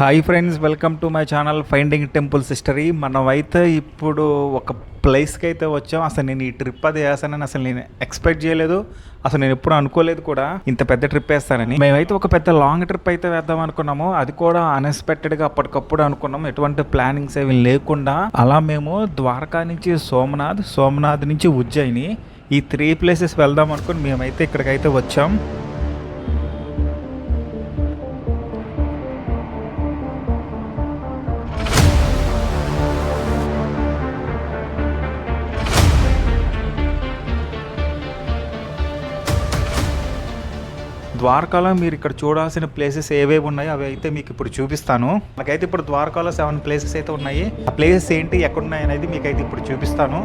Hi friends welcome to my channel finding temple history మనమైతే ఇప్పుడు ఒక ప్లేస్కి అయితే వచ్చాం. అసలు నేను ఈ ట్రిప్ అది వేస్తానని అసలు నేను ఎక్స్పెక్ట్ చేయలేదు. అసలు నేను ఎప్పుడు అనుకోలేదు కూడా ఇంత పెద్ద ట్రిప్ వేస్తానని. మేమైతే ఒక పెద్ద లాంగ్ ట్రిప్ అయితే వేద్దాం అనుకున్నాము. అది కూడా అన్ఎక్స్పెక్టెడ్గా అప్పటికప్పుడు అనుకున్నాము. ఎటువంటి ప్లానింగ్స్ ఏమి లేకుండా. అలా మేము ద్వారకా నుంచి సోమనాథ్ సోమనాథ్ నుంచి ఉజ్జయిని ఈ త్రీ ప్లేసెస్ వెళ్దాం అనుకుని మేమైతే ఇక్కడికైతే వచ్చాం. ద్వారకాలో మీరు ఇక్కడ చూడాల్సిన ప్లేసెస్ ఏవేవి ఉన్నాయో అవి అయితే మీకు ఇప్పుడు చూపిస్తాను. నాకైతే ఇప్పుడు ద్వారకాలో సెవెన్ ప్లేసెస్ అయితే ఉన్నాయి. ఆ ప్లేసెస్ ఏంటి ఎక్కడ ఉన్నాయనేది మీకు అయితే ఇప్పుడు చూపిస్తాను.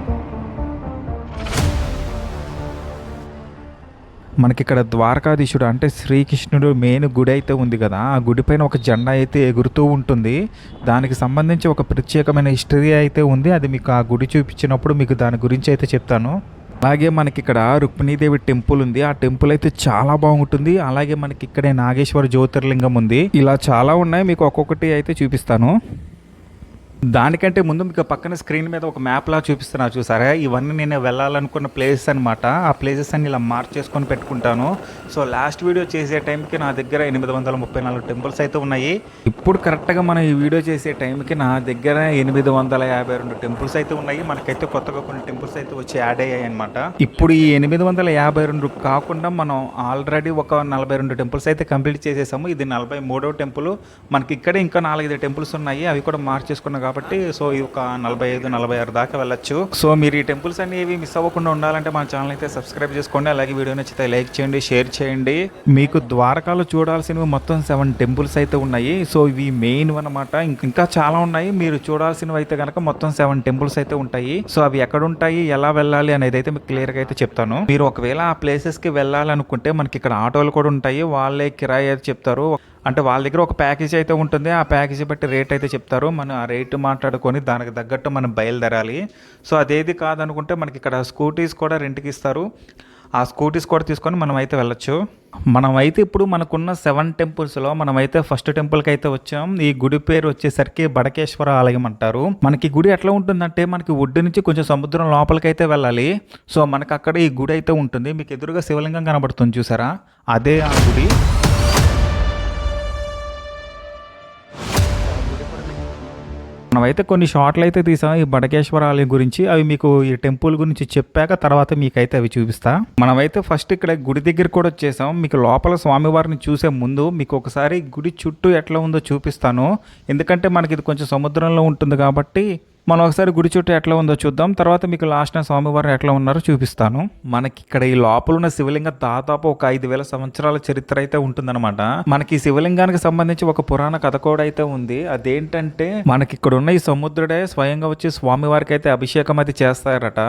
మనకి ఇక్కడ ద్వారకాధీశుడు అంటే శ్రీకృష్ణుడు మెయిన్ గుడి అయితే ఉంది కదా. ఆ గుడి పైన ఒక జెండా అయితే ఎగురుతూ ఉంటుంది. దానికి సంబంధించి ఒక ప్రత్యేకమైన హిస్టరీ అయితే ఉంది. అది మీకు ఆ గుడి చూపించినప్పుడు మీకు దాని గురించి అయితే చెప్తాను. అలాగే మనకి ఇక్కడ రుక్మిణీదేవి టెంపుల్ ఉంది. ఆ టెంపుల్ అయితే చాలా బాగుంటుంది. అలాగే మనకి ఇక్కడే నాగేశ్వర జ్యోతిర్లింగం ఉంది. ఇలా చాలా ఉన్నాయి. మీకు ఒక్కొక్కటి అయితే చూపిస్తాను. దానికంటే ముందు మీకు పక్కన స్క్రీన్ మీద ఒక మ్యాప్ లా చూపిస్తున్నా చూసారా? ఇవన్నీ నేను వెళ్ళాలనుకున్న ప్లేసెస్ అనమాట ఆ ప్లేసెస్ అన్ని ఇలా మార్క్ చేసుకొని పెట్టుకుంటాను. సో లాస్ట్ వీడియో చేసే టైంకి నా దగ్గర ఎనిమిది వందల ముప్పై నాలుగు టెంపుల్స్ అయితే ఉన్నాయి. ఇప్పుడు కరెక్ట్గా మనం ఈ వీడియో చేసే టైంకి నా దగ్గర ఎనిమిది వందల యాభై రెండు టెంపుల్స్ అయితే ఉన్నాయి. మనకైతే కొత్తగా కొన్ని టెంపుల్స్ అయితే వచ్చి యాడ్ అయ్యాయి అనమాట ఇప్పుడు ఈ ఎనిమిది వందల యాభై రెండు కాకుండా మనం ఆల్రెడీ ఒక నలభై రెండు టెంపుల్స్ అయితే కంప్లీట్ చేసేసాము. ఇది నలభై మూడవ టెంపుల్ మనకి ఇక్కడే ఇంకా నాలుగైదు టెంపుల్స్ ఉన్నాయి. అవి కూడా మార్చేసుకున్న కాబట్టి సో ఇది ఒక నలభై ఐదు నలభై ఆరు దాకా వెళ్ళొచ్చు. సో మీరు ఈ టెంపుల్స్ అనేవి మిస్ అవ్వకుండా ఉండాలంటే మన ఛానల్ అయితే సబ్స్క్రైబ్ చేసుకోండి. అలాగే వీడియో నచ్చితే లైక్ చేయండి షేర్ చేయండి. మీకు ద్వారకాలో చూడాల్సినవి మొత్తం సెవెన్ టెంపుల్స్ అయితే ఉన్నాయి. సో ఇవి మెయిన్ అనమాట ఇంకా చాలా ఉన్నాయి. మీరు చూడాల్సినవి అయితే కనుక మొత్తం సెవెన్ టెంపుల్స్ అయితే ఉంటాయి. సో అవి ఎక్కడ ఉంటాయి ఎలా వెళ్ళాలి అనేది అయితే మీకు క్లియర్గా అయితే చెప్తాను. మీరు ఒకవేళ ఆ ప్లేసెస్కి వెళ్ళాలనుకుంటే మనకి ఇక్కడ ఆటోలు కూడా ఉంటాయి. వాళ్ళే కిరాయి అయితే చెప్తారు. అంటే వాళ్ళ దగ్గర ఒక ప్యాకేజ్ అయితే ఉంటుంది. ఆ ప్యాకేజ్ బట్టి రేట్ అయితే చెప్తారు. మనం ఆ రేటు మాట్లాడుకొని దానికి తగ్గట్టు మనం బయలుదేరాలి. సో అదేది కాదనుకుంటే మనకి ఇక్కడ స్కూటీస్ కూడా రెంట్కి ఇస్తారు. ఆ స్కూటీస్ కూడా తీసుకొని మనం అయితే వెళ్ళొచ్చు. మనమైతే ఇప్పుడు మనకున్న సెవెన్ టెంపుల్స్లో మనమైతే ఫస్ట్ టెంపుల్కి అయితే వచ్చాం. ఈ గుడి పేరు వచ్చేసరికి బడకేశ్వర ఆలయం అంటారు. మనకి గుడి ఎట్లా ఉంటుందంటే మనకి ఒడ్డు నుంచి కొంచెం సముద్రం లోపలికి అయితే వెళ్ళాలి. సో మనకు అక్కడ ఈ గుడి అయితే ఉంటుంది. మీకు ఎదురుగా శివలింగం కనబడుతుంది చూసారా? అదే ఆ గుడి. మనమైతే కొన్ని షార్ట్లు అయితే తీసాం. ఈ బడకేశ్వర ఆలయం గురించి అవి మీకు ఈ టెంపుల్ గురించి చెప్పాక తర్వాత మీకైతే అవి చూపిస్తా. మనమైతే ఫస్ట్ ఇక్కడ గుడి దగ్గర కూడా వచ్చేసాం. మీకు లోపల స్వామివారిని చూసే ముందు మీకు ఒకసారి గుడి చుట్టూ ఎట్లా ఉందో చూపిస్తాను. ఎందుకంటే మనకి ఇది కొంచెం సముద్రంలో ఉంటుంది కాబట్టి మనం ఒకసారి గుడి చుట్టూ ఎట్లా ఉందో చూద్దాం. తర్వాత మీకు లాస్ట్ స్వామివారు ఎట్లా ఉన్నారో చూపిస్తాను. మనకి ఇక్కడ ఈ లోపల ఉన్న శివలింగం దాదాపు ఒక ఐదు వేల సంవత్సరాల చరిత్ర అయితే ఉంటుందన్నమాట. మనకి శివలింగానికి సంబంధించి ఒక పురాణ కథ కూడా అయితే ఉంది. అదేంటంటే మనకి ఇక్కడ ఉన్న ఈ సముద్రుడే స్వయంగా వచ్చి స్వామివారికి అయితే అభిషేకం అది చేస్తారట.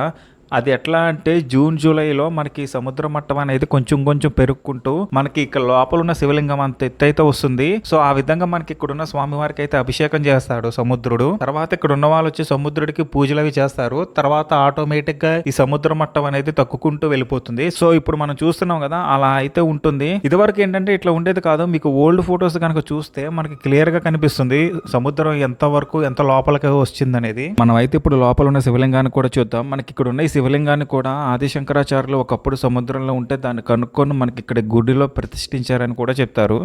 అది ఎట్లా అంటే జూన్ జూలైలో మనకి సముద్ర మట్టం అనేది కొంచెం కొంచెం పెరుక్కుంటూ మనకి ఇక్కడ లోపల ఉన్న శివలింగం అంత ఎత్తు అయితే వస్తుంది. సో ఆ విధంగా మనకి ఇక్కడ ఉన్న స్వామివారికి అయితే అభిషేకం చేస్తాడు సముద్రుడు. తర్వాత ఇక్కడ ఉన్న వాళ్ళు వచ్చి సముద్రుడికి పూజలు అవి చేస్తారు. తర్వాత ఆటోమేటిక్గా ఈ సముద్ర మట్టం అనేది తక్కుకుంటూ వెళ్ళిపోతుంది. సో ఇప్పుడు మనం చూస్తున్నాం కదా అలా అయితే ఉంటుంది. ఇదివరకు ఏంటంటే ఇట్లా ఉండేది కాదు. మీకు ఓల్డ్ ఫొటోస్ కనుక చూస్తే మనకి క్లియర్గా కనిపిస్తుంది సముద్రం ఎంత వరకు ఎంత లోపలికి వచ్చింది అనేది మనం అయితే ఇప్పుడు లోపల ఉన్న శివలింగాన్ని కూడా చూద్దాం. మనకి ఇక్కడ ఉన్న శివలింగాన్ని కూడా ఆదిశంకరాచార్యులు ఒకప్పుడు సముద్రంలో ఉంటే దాన్ని కనుక్కొని మనకి ఇక్కడ గుడిలో ప్రతిష్ఠించారని కూడా చెప్తారు.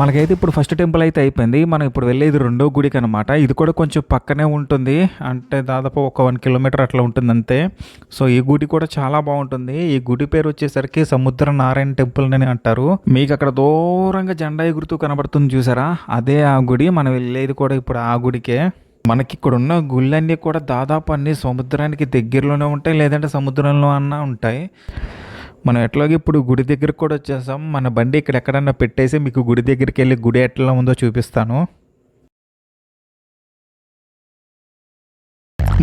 మనకైతే ఇప్పుడు ఫస్ట్ టెంపుల్ అయితే అయిపోయింది. మనం ఇప్పుడు వెళ్ళేది రెండో గుడికి అనమాట ఇది కూడా కొంచెం పక్కనే ఉంటుంది. అంటే దాదాపు ఒక వన్ కిలోమీటర్ అట్లా ఉంటుంది అంతే సో ఈ గుడి కూడా చాలా బాగుంటుంది. ఈ గుడి పేరు వచ్చేసరికి సముద్ర నారాయణ టెంపుల్ అని అంటారు. మీకు అక్కడ దూరంగా జెండా ఎగురుతూ కనబడుతుంది చూసారా? అదే ఆ గుడి. మనం వెళ్ళేది కూడా ఇప్పుడు ఆ గుడికే. మనకి ఇక్కడ ఉన్న గుళ్ళన్నీ కూడా దాదాపు అన్ని సముద్రానికి దగ్గరలోనే ఉంటాయి. లేదంటే సముద్రంలో అన్నా ఉంటాయి. మనం ఎట్లాగో ఇప్పుడు గుడి దగ్గరకు కూడా వచ్చేసాం. మన బండి ఇక్కడ ఎక్కడన్నా పెట్టేసి మీకు గుడి దగ్గరికి వెళ్ళి గుడి ఎట్లా ఉందో చూపిస్తాను.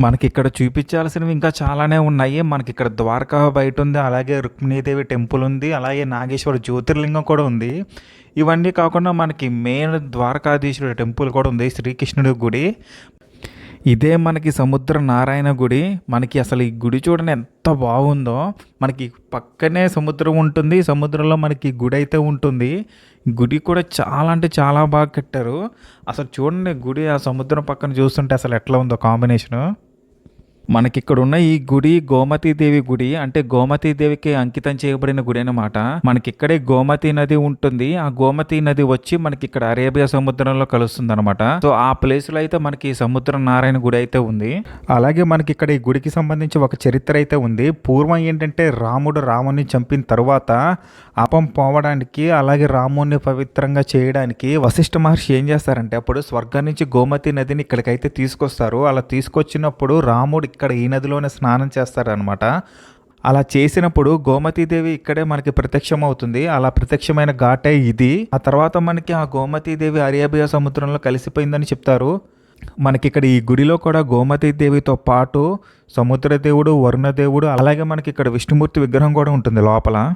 మనకి ఇక్కడ చూపించాల్సినవి ఇంకా చాలానే ఉన్నాయి. మనకి ఇక్కడ ద్వారకా బయట ఉంది అలాగే రుక్మిణీదేవి టెంపుల్ ఉంది అలాగే నాగేశ్వర జ్యోతిర్లింగం కూడా ఉంది. ఇవన్నీ కాకుండా మనకి మెయిన్ ద్వారకాధీశ్వరుడు టెంపుల్ కూడా ఉంది శ్రీకృష్ణుడి గుడి. ఇదే మనకి సముద్ర నారాయణ గుడి. మనకి అసలు ఈ గుడి చూడండి ఎంత బాగుందో. మనకి పక్కనే సముద్రం ఉంటుంది. సముద్రంలో మనకి గుడి అయితే ఉంటుంది. గుడి కూడా చాలా అంటే చాలా బాగా కట్టారు. అసలు చూడండి గుడి ఆ సముద్రం పక్కన చూస్తుంటే అసలు ఎట్లా ఉందో కాంబినేషను. మనకి ఇక్కడ ఉన్న ఈ గుడి గోమతీదేవి గుడి అంటే గోమతీదేవికి అంకితం చేయబడిన గుడి అనమాట మనకి ఇక్కడే గోమతి నది ఉంటుంది. ఆ గోమతి నది వచ్చి మనకి ఇక్కడ అరేబియా సముద్రంలో కలుస్తుంది అనమాట సో ఆ ప్లేస్లో అయితే మనకి సముద్ర నారాయణ గుడి అయితే ఉంది. అలాగే మనకి ఇక్కడ ఈ గుడికి సంబంధించి ఒక చరిత్ర అయితే ఉంది. పూర్వం ఏంటంటే రాముడు రాముని చంపిన తర్వాత అపం పోవడానికి అలాగే రాముని పవిత్రంగా చేయడానికి వశిష్ఠ మహర్షి ఏం చేస్తారంటే అప్పుడు స్వర్గం నుంచి గోమతి నదిని ఇక్కడికైతే తీసుకొస్తారు. అలా తీసుకొచ్చినప్పుడు రాముడు ఇక్కడ ఈ నదిలోనే స్నానం చేస్తారనమాట అలా చేసినప్పుడు గోమతీదేవి ఇక్కడే మనకి ప్రత్యక్షం అవుతుంది అలా ప్రత్యక్షమైన ఘాటే ఇది. ఆ తర్వాత మనకి ఆ గోమతీదేవి అరేబియా సముద్రంలో కలిసిపోయిందని చెప్తారు. మనకి ఇక్కడ ఈ గుడిలో కూడా గోమతీ దేవితో పాటు సముద్రదేవుడు వరుణదేవుడు అలాగే మనకి ఇక్కడ విష్ణుమూర్తి విగ్రహం కూడా ఉంటుంది లోపల.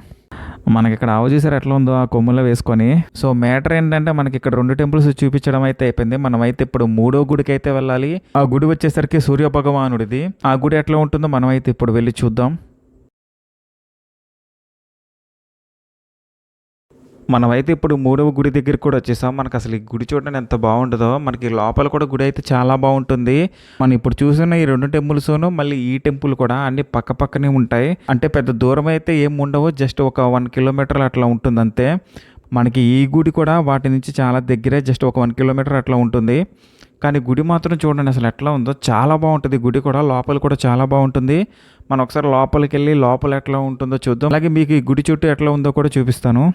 మనకి ఇక్కడ ఆవు ఎట్లా ఉందో? ఆ కొమ్ములో వేసుకొని. సో మ్యాటర్ ఏంటంటే మనకి ఇక్కడ రెండు టెంపుల్స్ చూపించడం అయితే అయిపోయింది. మనం అయితే ఇప్పుడు మూడో గుడికి అయితే వెళ్ళాలి. ఆ గుడి వచ్చేసరికి సూర్య భగవానుడిది ఆ గుడి ఎట్లా ఉంటుందో మనం అయితే ఇప్పుడు వెళ్ళి చూద్దాం. మనమైతే ఇప్పుడు మూడవ గుడి దగ్గరికి కూడా వచ్చేసాం. మనకు అసలు ఈ గుడి చూడడానికి ఎంత బాగుంటుందో మనకి లోపల కూడా గుడి అయితే చాలా బాగుంటుంది. మనం ఇప్పుడు చూసిన ఈ రెండు టెంపుల్స్ను మళ్ళీ ఈ టెంపుల్ కూడా అన్ని పక్క పక్కనే ఉంటాయి. అంటే పెద్ద దూరం అయితే ఏం ఉండవు జస్ట్ ఒక వన్ కిలోమీటర్ అట్లా ఉంటుంది అంతే. మనకి ఈ గుడి కూడా వాటి నుంచి చాలా దగ్గరే జస్ట్ ఒక వన్ కిలోమీటర్ అట్లా ఉంటుంది. కానీ గుడి మాత్రం చూడండి అసలు ఎట్లా ఉందో చాలా బాగుంటుంది. గుడి కూడా లోపల కూడా చాలా బాగుంటుంది. మనం ఒకసారి లోపలికి వెళ్ళి లోపల ఎట్లా ఉంటుందో చూద్దాం. అలాగే మీకు ఈ గుడి చుట్టూ ఎట్లా ఉందో కూడా చూపిస్తాను.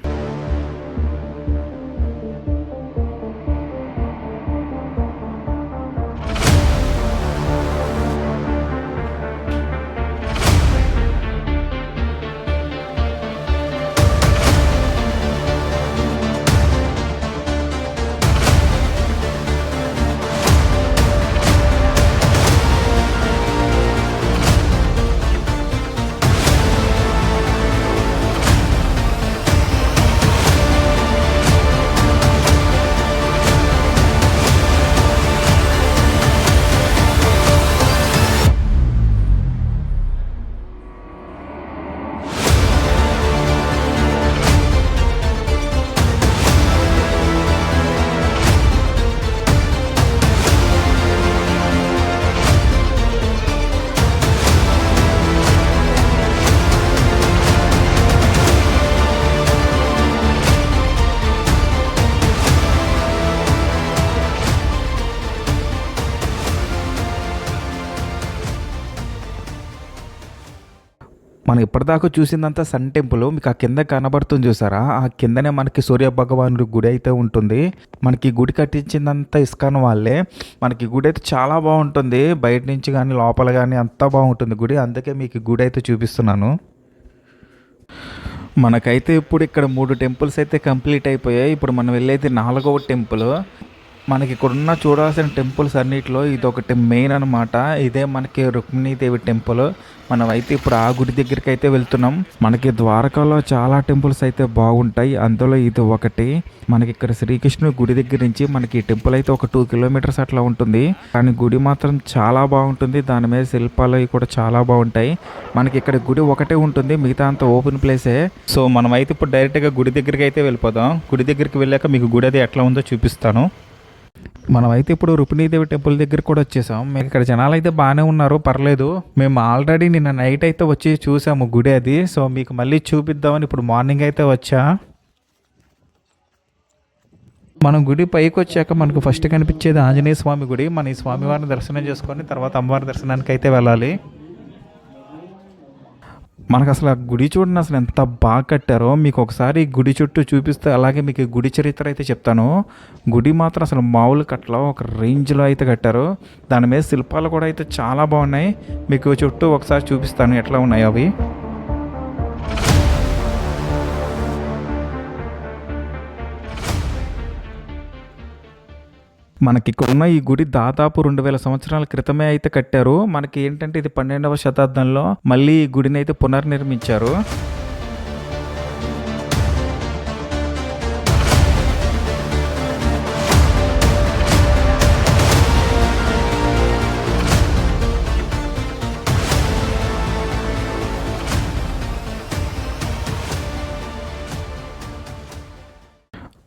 మనం ఇప్పటిదాకా చూసిందంతా సన్ టెంపుల్. మీకు ఆ కింద కనబడుతుంది చూసారా? ఆ కిందనే మనకి సూర్య భగవానుడి గుడి అయితే ఉంటుంది. మనకి గుడి కట్టించిందంతా ఇస్కాన్ వాళ్ళే. మనకి గుడి అయితే చాలా బాగుంటుంది. బయట నుంచి కానీ లోపల కానీ అంతా బాగుంటుంది గుడి. అందుకే మీకు గుడి అయితే చూపిస్తున్నాను. మనకైతే ఇప్పుడు ఇక్కడ మూడు టెంపుల్స్ అయితే కంప్లీట్ అయిపోయాయి. ఇప్పుడు మనం వెళ్ళేది నాలుగవ టెంపుల్. మనకి ఇక్కడ ఉన్న చూడాల్సిన టెంపుల్స్ అన్నిటిలో ఇది ఒకటి మెయిన్ అనమాట ఇదే మనకి రుక్మిణీదేవి టెంపుల్. మనం అయితే ఇప్పుడు ఆ గుడి దగ్గరికి అయితే వెళ్తున్నాం. మనకి ద్వారకాలో చాలా టెంపుల్స్ అయితే బాగుంటాయి. అందులో ఇది ఒకటి. మనకి ఇక్కడ శ్రీకృష్ణుడి గుడి దగ్గర నుంచి మనకి టెంపుల్ అయితే ఒక టూ కిలోమీటర్స్ అట్లా ఉంటుంది. కానీ గుడి మాత్రం చాలా బాగుంటుంది. దాని మీద శిల్పాలు అవి కూడా చాలా బాగుంటాయి. మనకి ఇక్కడ గుడి ఒకటే ఉంటుంది. మిగతా అంతా ఓపెన్ ప్లేసే సో మనం అయితే ఇప్పుడు డైరెక్ట్గా గుడి దగ్గరికి అయితే వెళ్ళిపోదాం. గుడి దగ్గరికి వెళ్ళాక మీకు గుడి అది ఎట్లా ఉందో చూపిస్తాను. మనమైతే ఇప్పుడు రుక్మిణీదేవి టెంపుల్ దగ్గర కూడా వచ్చేసాం. మేము ఇక్కడ జనాలు అయితే బాగానే ఉన్నారు పర్లేదు. మేము ఆల్రెడీ నిన్న నైట్ అయితే వచ్చి చూసాము గుడి అది. సో మీకు మళ్ళీ చూపిద్దామని ఇప్పుడు మార్నింగ్ అయితే వచ్చా. మనం గుడి పైకి వచ్చాక మనకు ఫస్ట్ కనిపించేది ఆంజనేయ స్వామి గుడి. మన ఈ స్వామివారిని దర్శనం చేసుకొని తర్వాత అమ్మవారి దర్శనానికి అయితే వెళ్ళాలి. మనకు అసలు ఆ గుడి చూడండి అసలు ఎంత బాగా కట్టారో. మీకు ఒకసారి గుడి చుట్టూ చూపిస్తే అలాగే మీకు గుడి చరిత్ర అయితే చెప్తాను. గుడి మాత్రం అసలు మామూలు కట్టలో ఒక రేంజ్లో అయితే కట్టారు. దాని మీద శిల్పాలు కూడా అయితే చాలా బాగున్నాయి. మీకు చుట్టూ ఒకసారి చూపిస్తాను ఎట్లా ఉన్నాయి అవి. మనకి ఉన్న ఈ గుడి దాదాపు రెండు వేల సంవత్సరాల క్రితమే అయితే కట్టారు. మనకి ఏంటంటే ఇది పన్నెండవ శతాబ్దంలో మళ్ళీ ఈ గుడిని అయితే పునర్నిర్మించారు.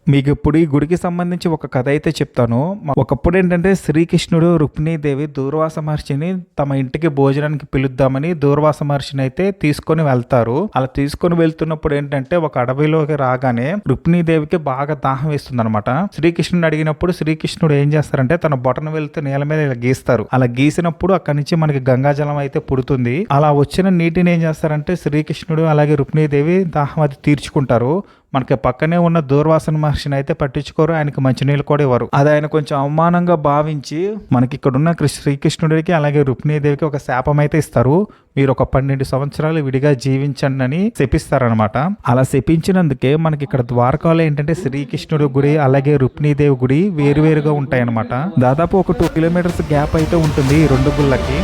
మీకు ఇప్పుడు ఈ గుడికి సంబంధించి ఒక కథ అయితే చెప్తాను. ఒకప్పుడు ఏంటంటే శ్రీకృష్ణుడు రుక్మిణీదేవి దూర్వాస మహర్షిని తమ ఇంటికి భోజనానికి పిలుద్దామని దూర్వాస మహర్షిని అయితే తీసుకొని వెళ్తారు. అలా తీసుకొని వెళ్తున్నప్పుడు ఏంటంటే ఒక అడవిలోకి రాగానే రుక్మిణీదేవికి బాగా దాహం వేస్తుంది అనమాట శ్రీకృష్ణుడు అడిగినప్పుడు శ్రీకృష్ణుడు ఏం చేస్తారంటే తన బొటన వెళ్తే నేల మీద ఇలా గీస్తారు. అలా గీసినప్పుడు అక్కడి నుంచి మనకి గంగాజలం అయితే పుడుతుంది. అలా వచ్చిన నీటిని ఏం చేస్తారంటే శ్రీకృష్ణుడు అలాగే రుక్మిణీదేవి దాహం అది తీర్చుకుంటారు. మనకి పక్కనే ఉన్న దూర్వాసన మహర్షిని అయితే పట్టించుకోరు. ఆయనకి మంచినీళ్ళు కూడా ఇవ్వరు. అది ఆయన కొంచెం అవమానంగా భావించి మనకి ఇక్కడ ఉన్న శ్రీకృష్ణుడికి అలాగే రుక్మిణీదేవికి ఒక శాపం అయితే ఇస్తారు. మీరు ఒక పన్నెండు సంవత్సరాలు విడిగా జీవించండి అని శపిస్తారనమాట అలా శపించినందుకే మనకి ఇక్కడ ద్వారకాలో ఏంటంటే శ్రీకృష్ణుడు గుడి అలాగే రుక్మిణీదేవి గుడి వేరువేరుగా ఉంటాయన్నమాట. దాదాపు ఒక టూ కిలోమీటర్స్ గ్యాప్ అయితే ఉంటుంది ఈ రెండు గుళ్ళకి.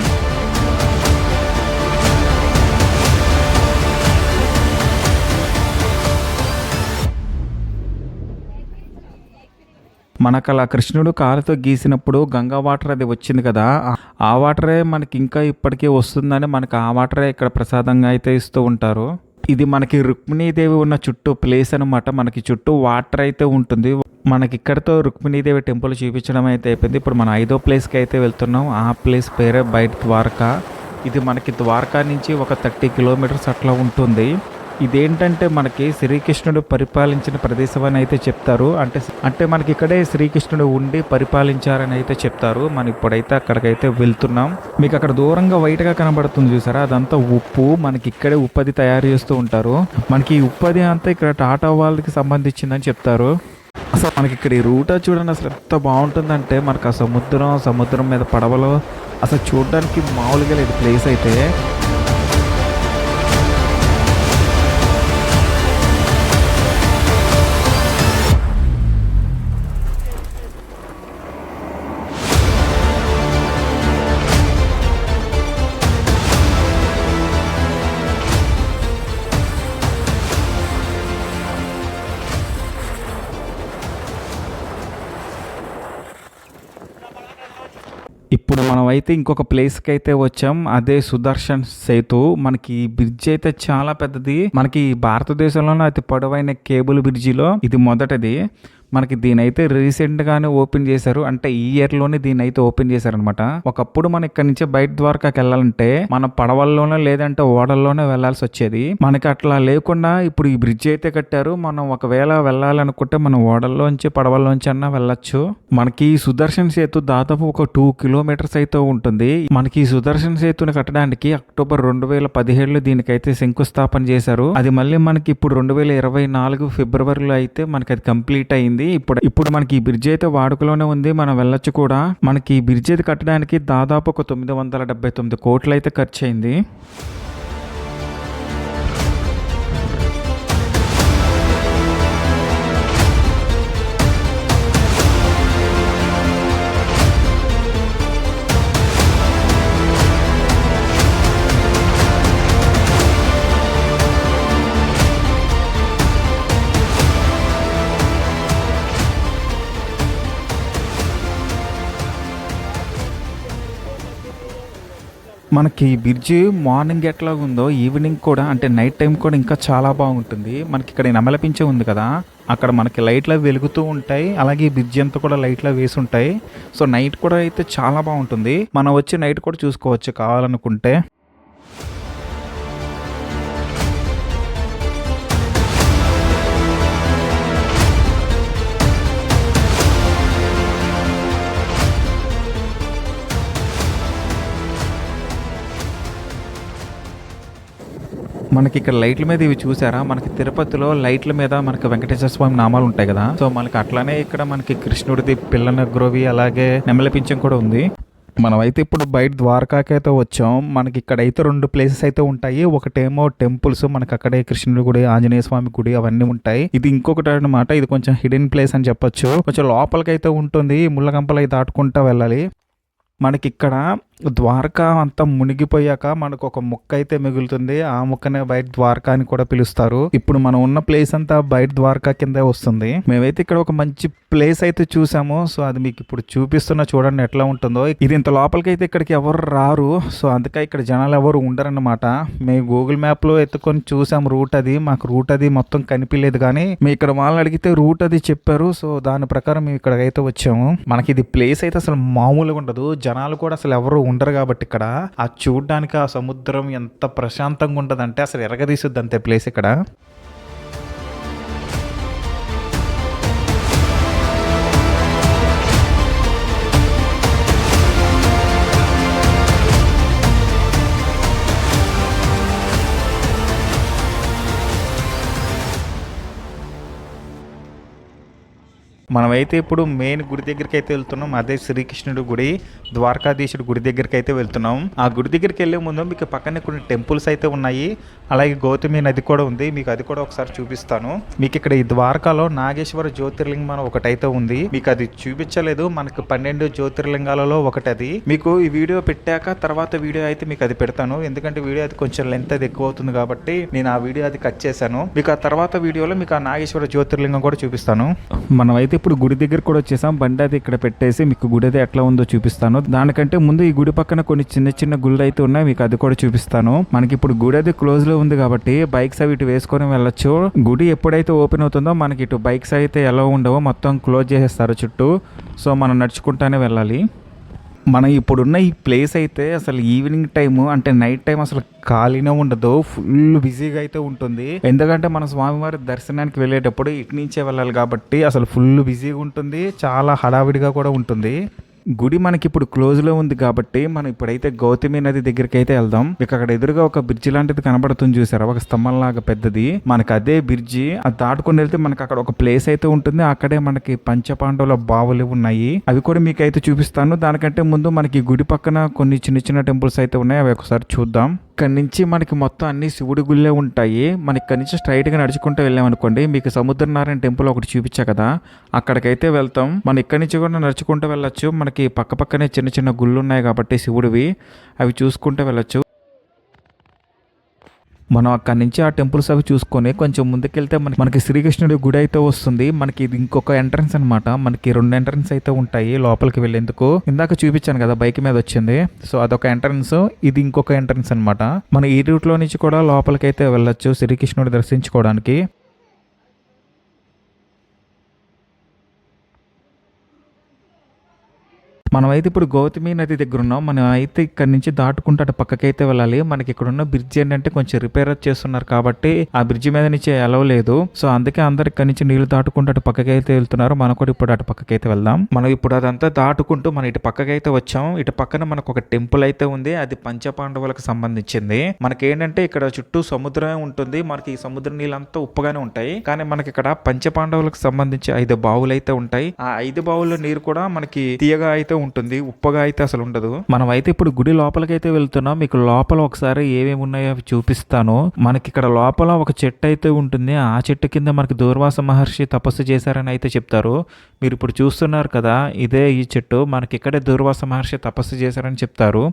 మనకలా కృష్ణుడు కాలుతో గీసినప్పుడు గంగా వాటర్ అది వచ్చింది కదా ఆ- వాటరే మనకి ఇంకా ఇప్పటికీ వస్తుందని మనకి ఆ వాటరే ఇక్కడ ప్రసాదంగా అయితే ఇస్తూ ఉంటారు. ఇది మనకి రుక్మిణీదేవి ఉన్న చుట్టూ ప్లేస్ అనమాట మనకి చుట్టూ వాటర్ అయితే ఉంటుంది. మనకి ఇక్కడతో రుక్మిణీదేవి టెంపుల్ చూపించడం అయితే అయిపోయింది. ఇప్పుడు మన ఐదో ప్లేస్కి అయితే వెళ్తున్నాం. ఆ ప్లేస్ పేరే బయట ద్వారకా. ఇది మనకి ద్వారకా నుంచి ఒక థర్టీ కిలోమీటర్స్ అట్లా ఉంటుంది. ఇదేంటంటే మనకి శ్రీకృష్ణుడు పరిపాలించిన ప్రదేశం అని అయితే చెప్తారు. అంటే అంటే మనకి ఇక్కడే శ్రీకృష్ణుడు ఉండి పరిపాలించారని అయితే చెప్తారు. మనం ఇప్పుడైతే అక్కడికైతే వెళ్తున్నాం. మీకు అక్కడ దూరంగా వైట్గా కనబడుతుంది చూసారా? అదంతా ఉప్పు. మనకి ఇక్కడే ఉప్పది తయారు చేస్తూ ఉంటారు. మనకి ఈ ఉప్పది అంతా ఇక్కడ టాటా వాళ్ళకి సంబంధించిందని చెప్తారు. అసలు మనకి ఇక్కడ ఈ రూటా చూడండి అసలు ఎంత బాగుంటుందంటే మనకు ఆ సముద్రం సముద్రం మీద పడవలో. అసలు చూడడానికి మామూలుగా లేదు ప్లేస్ అయితే. ఇప్పుడు మనం అయితే ఇంకొక ప్లేస్కి అయితే వచ్చాం. అదే సుదర్శన్ సేతు. మనకి బ్రిడ్జ్ అయితే చాలా పెద్దది. మనకి భారతదేశంలోనే అతి పొడవైన కేబుల్ బ్రిడ్జిలో ఇది మొదటిది. మనకి దీని అయితే రీసెంట్ గానే ఓపెన్ చేశారు. అంటే ఈ ఇయర్లోనే దీని అయితే ఓపెన్ చేశారనమాట ఒకప్పుడు మనం ఇక్కడ నుంచి బయట ద్వారకాకి వెళ్ళాలంటే మన పడవల్లోనే లేదంటే ఓడల్లోనే వెళ్ళాల్సి వచ్చేది. మనకి అట్లా లేకుండా ఇప్పుడు ఈ బ్రిడ్జ్ అయితే కట్టారు. మనం ఒకవేళ వెళ్ళాలనుకుంటే మనం ఓడల్లోంచి పడవల్లోంచి అన్నా వెళ్ళొచ్చు. మనకి ఈ సుదర్శన్ సేతు దాదాపు ఒక టూ కిలోమీటర్స్ అయితే ఉంటుంది. మనకి ఈ సుదర్శన్ సేతుని కట్టడానికి అక్టోబర్ రెండు వేల పదిహేడులో దీనికైతే శంకుస్థాపన చేశారు. అది మళ్ళీ మనకి ఇప్పుడు రెండు వేల ఇరవై నాలుగు ఫిబ్రవరిలో అయితే మనకి అది కంప్లీట్ అయింది. ఇప్పుడు ఇప్పుడు మనకి ఈ బ్రిడ్జ్ అయితే వాడుకలోనే ఉంది. మనం వెళ్ళొచ్చు కూడా. మనకి ఈ బ్రిడ్జ్ అయితే కట్టడానికి దాదాపు ఒక తొమ్మిది వందల డెబ్బై తొమ్మిది కోట్లు అయితే ఖర్చు అయింది మనకి బ్రిడ్జి బ్రిడ్జ్ మార్నింగ్ ఎట్లా ఉందో ఈవినింగ్ కూడా అంటే నైట్ టైం కూడా ఇంకా చాలా బాగుంటుంది. మనకి ఇక్కడ నమలపించే ఉంది కదా అక్కడ మనకి లైట్లు వెలుగుతూ ఉంటాయి. అలాగే బ్రిడ్జి బ్రిడ్జ్ అంతా కూడా లైట్లు వేసి ఉంటాయి. సో నైట్ కూడా అయితే చాలా బాగుంటుంది. మనం వచ్చి నైట్ కూడా చూసుకోవచ్చు కావాలనుకుంటే. మనకి ఇక్కడ లైట్ల మీద ఇవి చూసారా? మనకి తిరుపతిలో లైట్ల మీద మనకి వెంకటేశ్వర స్వామి నామాలు ఉంటాయి కదా? సో మనకి అట్లానే ఇక్కడ మనకి కృష్ణుడిది పిల్ల గ్రోవి అలాగే నెమలి పింఛం కూడా ఉంది. మనమైతే ఇప్పుడు బయట ద్వారకాకైతే వచ్చాం. మనకి ఇక్కడైతే రెండు ప్లేసెస్ అయితే ఉంటాయి. ఒకటేమో టెంపుల్స్ మనకి అక్కడే కృష్ణుడి గుడి ఆంజనేయ స్వామి గుడి అవన్నీ ఉంటాయి. ఇది ఇంకొకటి అనమాట ఇది కొంచెం హిడెన్ ప్లేస్ అని చెప్పొచ్చు. కొంచెం లోపలికి అయితే ఉంటుంది. ముళ్ళకంపలు అయితే దాటుకుంటా వెళ్ళాలి. మనకి ఇక్కడ ద్వారకా అంతా మునిగిపోయాక మనకు ఒక ముక్క అయితే మిగులుతుంది. ఆ ముక్కనే బయట ద్వారకా అని కూడా పిలుస్తారు. ఇప్పుడు మనం ఉన్న ప్లేస్ అంతా బయట ద్వారకా కిందే వస్తుంది. మేమైతే ఇక్కడ ఒక మంచి ప్లేస్ అయితే చూసాము. సో అది మీకు ఇప్పుడు చూపిస్తున్నా చూడండి ఎట్లా ఉంటుందో. ఇది ఇంత లోపలికి అయితే ఇక్కడికి ఎవరు రారు. సో అందుకే ఇక్కడ జనాలు ఎవరు ఉండరన్నమాట. మేము గూగుల్ మ్యాప్లో ఎత్తుకొని చూసాం రూట్ అది. మాకు రూట్ అది మొత్తం కనిపించలేదు కానీ మేము ఇక్కడ వాళ్ళని అడిగితే రూట్ అది చెప్పారు. సో దాని ప్రకారం మేము ఇక్కడికైతే వచ్చాము. మనకి ఇది ప్లేస్ అయితే అసలు మామూలుగా ఉండదు. జనాలు కూడా అసలు ఎవరు ఉండరు కాబట్టి ఇక్కడ ఆ చూడడానికి ఆ సముద్రం ఎంత ప్రశాంతంగా ఉంటుందంటే అసలు ఎరగదీసుద్ది అంతే ప్లేస్ ఇక్కడ. మనమైతే ఇప్పుడు మెయిన్ గుడి దగ్గరికి అయితే వెళ్తున్నాం. అదే శ్రీకృష్ణుడి గుడి ద్వారకాధీశుడి గుడి దగ్గరికి అయితే వెళ్తున్నాం. ఆ గుడి దగ్గరికి వెళ్ళే ముందు మీకు పక్కనే కొన్ని టెంపుల్స్ అయితే ఉన్నాయి. అలాగే గౌతమి నది కూడా ఉంది. మీకు అది కూడా ఒకసారి చూపిస్తాను. మీకు ఇక్కడ ఈ ద్వారకాలో నాగేశ్వర జ్యోతిర్లింగం ఒకటైతే ఉంది. మీకు అది చూపించలేదు. మనకు పన్నెండు జ్యోతిర్లింగాలలో ఒకటి అది. మీకు ఈ వీడియో పెట్టాక తర్వాత వీడియో అయితే మీకు అది పెడతాను. ఎందుకంటే వీడియో అది కొంచెం లెంత్ అది ఎక్కువ అవుతుంది కాబట్టి నేను ఆ వీడియో అది కట్ చేశాను. మీకు ఆ తర్వాత వీడియోలో మీకు ఆ నాగేశ్వర జ్యోతిర్లింగం కూడా చూపిస్తాను. మనమైతే ఇప్పుడు గుడి దగ్గర కూడా వచ్చేసాం. బండి అది ఇక్కడ పెట్టేసి మీకు గుడి అయితే ఎట్లా ఉందో చూపిస్తాను. దానికంటే ముందు ఈ గుడి పక్కన కొన్ని చిన్న చిన్న గుళ్ళు అయితే ఉన్నాయి. మీకు అది కూడా చూపిస్తాను. మనకి ఇప్పుడు గుడి అది క్లోజ్లో ఉంది కాబట్టి బైక్స్ అవి ఇటు వేసుకొని వెళ్ళొచ్చు. గుడి ఎప్పుడైతే ఓపెన్ అవుతుందో మనకి ఇటు బైక్స్ అయితే ఎలా ఉండవో. మొత్తం క్లోజ్ చేసేస్తారు చుట్టూ. సో మనం నడుచుకుంటానే వెళ్ళాలి. మనం ఇప్పుడున్న ఈ ప్లేస్ అయితే అసలు ఈవినింగ్ టైము అంటే నైట్ టైం అసలు ఖాళీనే ఉండదు. ఫుల్ బిజీగా అయితే ఉంటుంది. ఎందుకంటే మన స్వామివారి దర్శనానికి వెళ్ళేటప్పుడు ఇటు నుంచే వెళ్ళాలి కాబట్టి అసలు ఫుల్ బిజీగా ఉంటుంది. చాలా హడావిడిగా కూడా ఉంటుంది. గుడి మనకి ఇప్పుడు క్లోజ్లో ఉంది కాబట్టి మనం ఇప్పుడైతే గౌతమి నది దగ్గరికి అయితే వెళ్దాం. ఇక అక్కడ ఎదురుగా ఒక బ్రిడ్జి లాంటిది కనబడుతుంది చూసారా? ఒక స్తంభం లాగా పెద్దది. మనకి అదే బ్రిడ్జి. అది దాటుకుని వెళ్తే మనకి అక్కడ ఒక ప్లేస్ అయితే ఉంటుంది. అక్కడే మనకి పంచపాండవుల బావులు ఉన్నాయి. అవి కూడా మీకు అయితే చూపిస్తాను. దానికంటే ముందు మనకి గుడి పక్కన కొన్ని చిన్న చిన్న టెంపుల్స్ అయితే ఉన్నాయి. అవి ఒకసారి చూద్దాం. ఇక్కడ నుంచి మనకి మొత్తం అన్ని శివుడి గుళ్ళే ఉంటాయి. మనకి ఇక్కడ నుంచి స్ట్రైట్గా నడుచుకుంటూ వెళ్ళామనుకోండి మీకు సముద్రనారాయణ టెంపుల్ ఒకటి చూపించా కదా? అక్కడికైతే వెళ్తాం. మనం ఇక్కడి నుంచి కూడా నడుచుకుంటూ వెళ్ళొచ్చు. మనకి పక్క పక్కనే చిన్న చిన్న గుళ్ళు ఉన్నాయి కాబట్టి శివుడివి. అవి చూసుకుంటూ వెళ్ళొచ్చు. మనం అక్కడి నుంచి ఆ టెంపుల్స్ అవి చూసుకొని కొంచెం ముందుకెళ్తే మనకి మనకి శ్రీకృష్ణుడి గుడి అయితే వస్తుంది. మనకి ఇది ఇంకొక ఎంట్రన్స్ అన్నమాట. మనకి రెండు ఎంట్రన్స్ అయితే ఉంటాయి లోపలికి వెళ్ళేందుకు. ఇందాక చూపించాను కదా బైక్ మీద వచ్చింది. సో అదొక ఎంట్రన్స్. ఇది ఇంకొక ఎంట్రన్స్ అనమాట మనం ఈ రూట్లో నుంచి కూడా లోపలికి అయితే వెళ్ళొచ్చు శ్రీకృష్ణుడి దర్శించుకోవడానికి. మనమైతే ఇప్పుడు గౌతమి నది దగ్గర ఉన్నాం మనం అయితే ఇక్కడ నుంచి దాటుకుంటూ అటు పక్కకైతే వెళ్ళాలి. మనకి ఇక్కడ ఉన్న బ్రిడ్జ్ ఏంటంటే కొంచెం రిపేర్ చేస్తున్నారు కాబట్టి ఆ బ్రిడ్జ్ మీద నుంచి ఎలవ్ లేదు. సో అందుకే అందరు ఇక్కడ నుంచి నీళ్ళు దాటుకుంటూ అటు పక్కకైతే వెళ్తున్నారు. మనం కూడా ఇప్పుడు అటు పక్కకైతే వెళ్దాం. మనం ఇప్పుడు అదంతా దాటుకుంటూ మనం ఇటు పక్కకైతే వచ్చాం. ఇటు పక్కన మనకు ఒక టెంపుల్ అయితే ఉంది. అది పంచపాండవులకు సంబంధించింది. మనకి ఏంటంటే ఇక్కడ చుట్టూ సముద్రమే ఉంటుంది. మనకి ఈ సముద్ర నీళ్ళంతా ఉప్పుగానే ఉంటాయి. కానీ మనకి ఇక్కడ పంచపాండవులకు సంబంధించి ఐదు బావులు అయితే ఉంటాయి. ఆ ఐదు బావుల నీరు కూడా మనకి తీయగా అయితే ఉంటుంది ఉంటుంది ఉప్పగా అయితే అసలు ఉండదు. మనం అయితే ఇప్పుడు గుడి లోపలికి అయితే వెళ్తున్నాం. మీకు లోపల ఒకసారి ఏమేమి ఉన్నాయో అవి చూపిస్తాను. మనకి ఇక్కడ లోపల ఒక చెట్టు అయితే ఉంటుంది. ఆ చెట్టు కింద మనకి దూర్వాస మహర్షి తపస్సు చేశారని అయితే చెప్తారు. మీరు ఇప్పుడు చూస్తున్నారు కదా ఇదే ఈ చెట్టు. మనకి ఇక్కడే దూర్వాస మహర్షి తపస్సు చేశారని చెప్తారు.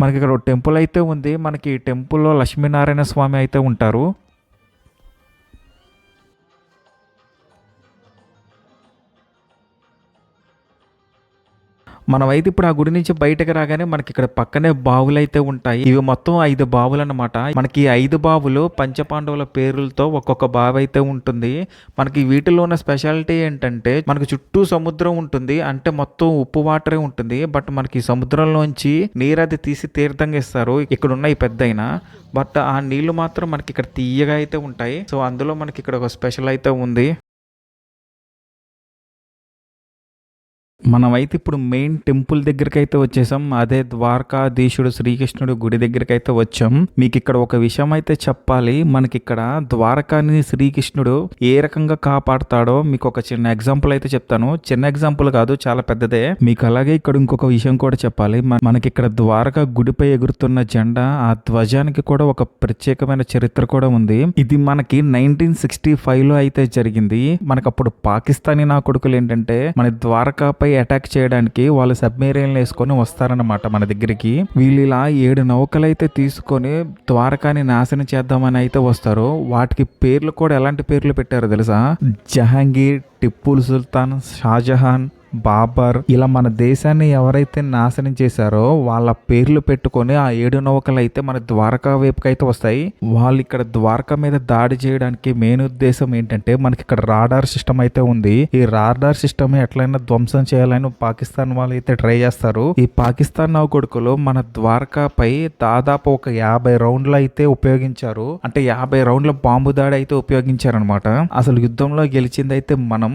మనకి ఇక్కడ టెంపుల్ అయితే ఉంది. మనకి టెంపుల్లో లక్ష్మీనారాయణ స్వామి అయితే ఉంటారు. మనమైతే ఇప్పుడు ఆ గుడి నుంచి బయటకు రాగానే మనకి ఇక్కడ పక్కనే బావులు అయితే ఉంటాయి. ఇవి మొత్తం ఐదు బావులు అనమాట మనకి ఐదు బావులు పంచపాండవుల పేర్లతో ఒక్కొక్క బావి అయితే ఉంటుంది. మనకి వీటిలో ఉన్న స్పెషాలిటీ ఏంటంటే మనకి చుట్టూ సముద్రం ఉంటుంది. అంటే మొత్తం ఉప్పు వాటరే ఉంటుంది. బట్ మనకి సముద్రంలోంచి నీరు అది తీసి తీర్థంగా ఇస్తారు. ఇక్కడ ఉన్న ఈ పెద్దయిన. బట్ ఆ నీళ్ళు మాత్రం మనకి ఇక్కడ తీయగా అయితే ఉంటాయి. సో అందులో మనకి ఇక్కడ ఒక స్పెషల్ అయితే ఉంది. మనమైతే ఇప్పుడు మెయిన్ టెంపుల్ దగ్గరికి అయితే వచ్చేసాం. అదే ద్వారకాధీశుడు శ్రీకృష్ణుడు గుడి దగ్గరికి అయితే వచ్చాం. మీకు ఇక్కడ ఒక విషయం అయితే చెప్పాలి. మనకి ఇక్కడ ద్వారకాని శ్రీకృష్ణుడు ఏ రకంగా కాపాడుతాడో మీకు ఒక చిన్న ఎగ్జాంపుల్ అయితే చెప్తాను. చిన్న ఎగ్జాంపుల్ కాదు చాలా పెద్దదే. మీకు అలాగే ఇక్కడ ఇంకొక విషయం కూడా చెప్పాలి. మనకి ఇక్కడ ద్వారకా గుడిపై ఎగురుతున్న జెండా ఆ ధ్వజానికి కూడా ఒక ప్రత్యేకమైన చరిత్ర కూడా ఉంది. ఇది మనకి నైన్టీన్ సిక్స్టీ ఫైవ్లో అయితే జరిగింది. మనకు అప్పుడు పాకిస్తానీ నా కొడుకులు ఏంటంటే మన ద్వారకాపై అటాక్ చేయడానికి వాళ్ళు సబ్మెరీన్లు వేసుకొని వస్తారనమాట మన దగ్గరికి. వీళ్ళు ఇలా ఏడు నౌకలు అయితే తీసుకొని ద్వారకాని నాశనం చేద్దామని అయితే వస్తారు వాటికి పేర్లు కూడా ఎలాంటి పేర్లు పెట్టారో తెలుసా? జహాంగీర్ టిప్పుల్ సుల్తాన్ షాజహాన్ బాబర్ ఇలా మన దేశాన్ని ఎవరైతే నాశనం చేశారో వాళ్ళ పేర్లు పెట్టుకొని ఆ ఏడు నౌకలు అయితే మన ద్వారకా వైపుకి అయితే వస్తాయి. వాళ్ళు ఇక్కడ ద్వారకా మీద దాడి చేయడానికి మెయిన్ ఉద్దేశం ఏంటంటే మనకి ఇక్కడ రాడార్ సిస్టమ్ అయితే ఉంది. ఈ రాడార్ సిస్టమ్ ఎట్లయినా ధ్వంసం చేయాలని పాకిస్తాన్ వాళ్ళు అయితే ట్రై చేస్తారు. ఈ పాకిస్తాన్ నౌకొడుకులు మన ద్వారకాపై దాదాపు ఒక యాభై రౌండ్లు అయితే ఉపయోగించారు. అంటే యాభై రౌండ్ల బాంబు దాడి అయితే ఉపయోగించారనమాట అసలు యుద్ధంలో గెలిచింది అయితే మనం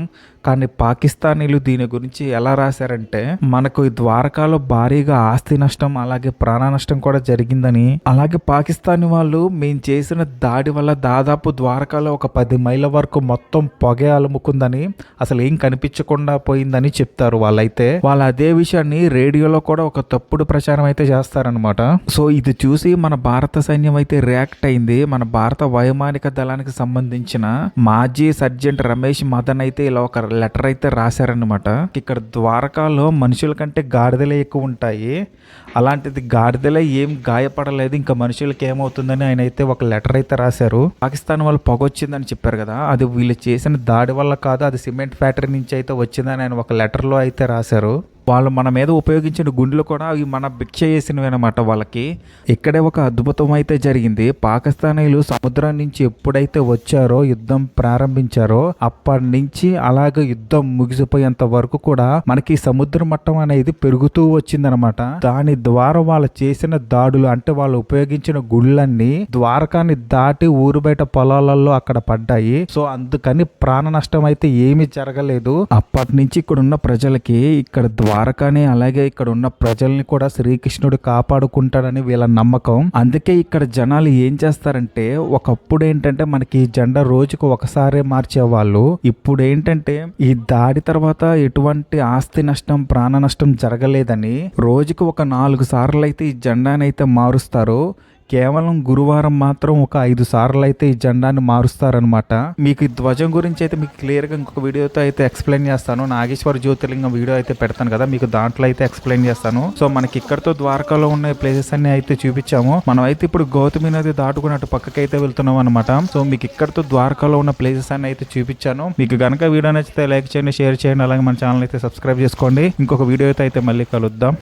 కానీ పాకిస్తానీలు దీని గురించి ఎలా రాశారంటే మనకు ఈ ద్వారకాలో భారీగా ఆస్తి నష్టం అలాగే ప్రాణ నష్టం కూడా జరిగిందని. అలాగే పాకిస్తాన్ వాళ్ళు మేము చేసిన దాడి వల్ల దాదాపు ద్వారకాలో ఒక పది మైళ్ళ వరకు మొత్తం పొగే అలుముకుందని అసలు ఏం కనిపించకుండా పోయిందని చెప్తారు వాళ్ళైతే. వాళ్ళు అదే విషయాన్ని రేడియోలో కూడా ఒక తప్పుడు ప్రచారం అయితే చేస్తారనమాట సో ఇది చూసి మన భారత సైన్యం అయితే రియాక్ట్ అయింది. మన భారత వైమానిక దళానికి సంబంధించిన మాజీ సర్జెంట్ రమేష్ మదన్ అయితే ఇలా ఒక లెటర్ అయితే రాశారనమాట ఇక్కడ ద్వారకాలో మనుషుల కంటే గాడిదలే ఎక్కువ ఉంటాయి. అలాంటిది గాడిదలే ఏం గాయపడలేదు. ఇంకా మనుషులకి ఏమవుతుందని ఆయన అయితే ఒక లెటర్ అయితే రాశారు. పాకిస్తాన్ వాళ్ళు పొగొచ్చిందని చెప్పారు కదా. అది వీళ్ళు చేసిన దాడి వల్ల కాదు అది సిమెంట్ ఫ్యాక్టరీ నుంచి అయితే వచ్చిందని ఆయన ఒక లెటర్లో అయితే రాశారు. వాళ్ళు మన మీద ఉపయోగించిన గుండెలు కూడా అవి మన భిక్ష చేసినవి అనమాట వాళ్ళకి. ఇక్కడే ఒక అద్భుతం అయితే జరిగింది. పాకిస్తానీలు సముద్రం నుంచి ఎప్పుడైతే వచ్చారో యుద్ధం ప్రారంభించారో అప్పటి నుంచి అలాగే యుద్ధం ముగిసిపోయేంత వరకు కూడా మనకి సముద్ర మట్టం అనేది పెరుగుతూ వచ్చిందనమాట దాని ద్వారా వాళ్ళు చేసిన దాడులు అంటే వాళ్ళు ఉపయోగించిన గుళ్ళన్నీ ద్వారకాన్ని దాటి ఊరు బయట పొలాలలో అక్కడ పడ్డాయి. సో అందుకని ప్రాణ నష్టం అయితే ఏమీ జరగలేదు. అప్పటి నుంచి ఇక్కడ ఉన్న ప్రజలకి ఇక్కడ ద్వారకాని అలాగే ఇక్కడ ఉన్న ప్రజల్ని కూడా శ్రీకృష్ణుడు కాపాడుకుంటాడని వీళ్ళ నమ్మకం. అందుకే ఇక్కడ జనాలు ఏం చేస్తారంటే ఒకప్పుడు ఏంటంటే మనకి ఈ జెండా రోజుకు ఒకసారే మార్చేవాళ్ళు. ఇప్పుడు ఏంటంటే ఈ దాడి తర్వాత ఎటువంటి ఆస్తి నష్టం ప్రాణ నష్టం జరగలేదని రోజుకు ఒక నాలుగు సార్లు అయితే ఈ జెండానైతే అయితే మారుస్తారు. కేవలం గురువారం మాత్రం ఒక ఐదు సార్లు అయితే ఈ జెండాని మారుస్తారనమాట మీకు ఈ ధ్వజం గురించి అయితే మీకు క్లియర్గా ఇంకొక వీడియోతో అయితే ఎక్స్ప్లెయిన్ చేస్తాను. నాగేశ్వర జ్యోతిర్లింగం వీడియో అయితే పెడతాను కదా మీకు దాంట్లో అయితే ఎక్స్ప్లెయిన్ చేస్తాను. సో మనకి ఇక్కడతో ద్వారకాలో ఉన్న ప్లేసెస్ అన్ని అయితే చూపించాము. మనం అయితే ఇప్పుడు గౌతమి నది దాటుకుని అటు పక్కకి అయితే వెళ్తున్నాం అనమాట సో మీకు ఇక్కడతో ద్వారకాలో ఉన్న ప్లేసెస్ అన్ని అయితే చూపించాను. మీకు గనక వీడియో నచ్చితే లైక్ చేయండి షేర్ చేయండి అలాగే మన ఛానల్ అయితే సబ్స్క్రైబ్ చేసుకోండి. ఇంకొక వీడియో అయితే మళ్ళీ కలుద్దాం.